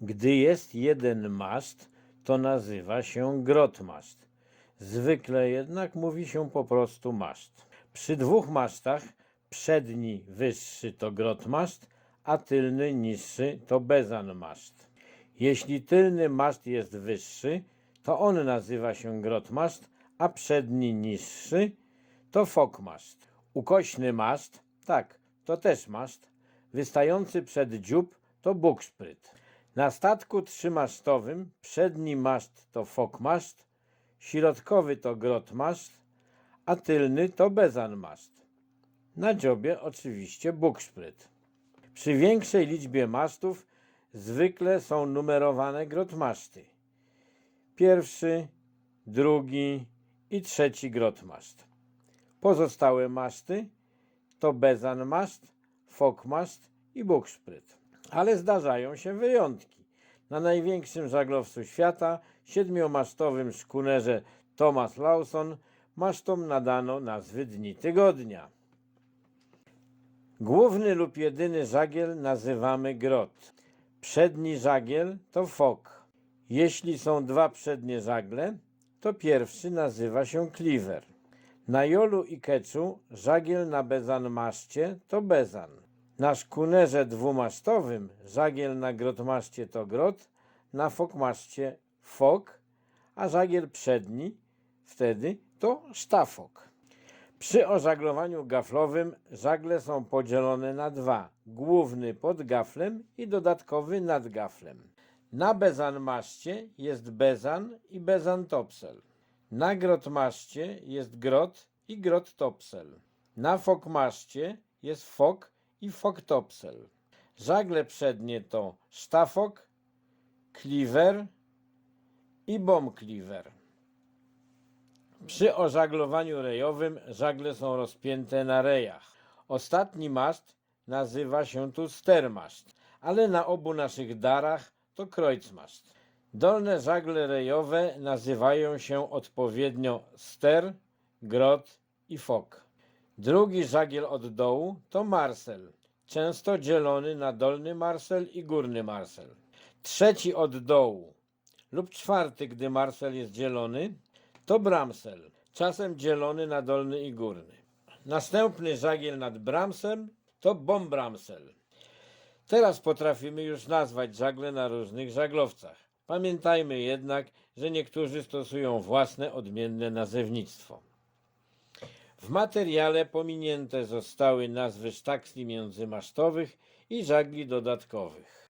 Gdy jest jeden maszt, to nazywa się grotmaszt. Zwykle jednak mówi się po prostu maszt. Przy dwóch masztach przedni wyższy to grotmaszt, a tylny niższy to bezanmaszt. Jeśli tylny maszt jest wyższy, to on nazywa się grotmaszt, a przedni niższy to fokmaszt. Ukośny maszt, tak, to też maszt, wystający przed dziób to bukszpryt. Na statku trzymasztowym przedni maszt to fokmaszt, środkowy to grotmaszt, a tylny to bezanmaszt. Na dziobie oczywiście bukszpryt. Przy większej liczbie masztów zwykle są numerowane grotmaszty. Pierwszy, drugi i trzeci grotmaszt. Pozostałe maszty to bezanmaszt, fokmaszt i bukszpryt. Ale zdarzają się wyjątki. Na największym żaglowcu świata, siedmiomasztowym szkunerze Thomas Lawson, masztom nadano nazwy dni tygodnia. Główny lub jedyny żagiel nazywamy grot. Przedni żagiel to fok. Jeśli są dwa przednie żagle, to pierwszy nazywa się kliwer. Na jolu i keczu żagiel na bezanmaszcie to bezan. Na szkunerze dwumasztowym żagiel na grotmaszcie to grot, na fokmaszcie fok, a żagiel przedni wtedy to sztafok. Przy ożaglowaniu gaflowym żagle są podzielone na dwa: główny pod gaflem i dodatkowy nad gaflem. Na bezanmaszcie jest bezan i bezantopsel. Na grotmaszcie jest grot i grottopsel. Na fokmaszcie jest fok i foktopsel. Żagle przednie to sztafok, kliwer i bombkliwer. Przy ożaglowaniu rejowym żagle są rozpięte na rejach. Ostatni maszt nazywa się tu stermaszt, ale na obu naszych darach to kreutzmaszt. Dolne żagle rejowe nazywają się odpowiednio ster, grot i fok. Drugi żagiel od dołu to marsel, często dzielony na dolny marsel i górny marsel. Trzeci od dołu lub czwarty, gdy marsel jest dzielony, to bramsel, czasem dzielony na dolny i górny. Następny żagiel nad bramsem to bombramsel. Teraz potrafimy już nazwać żagle na różnych żaglowcach. Pamiętajmy jednak, że niektórzy stosują własne odmienne nazewnictwo. W materiale pominięte zostały nazwy sztaksli międzymasztowych i żagli dodatkowych.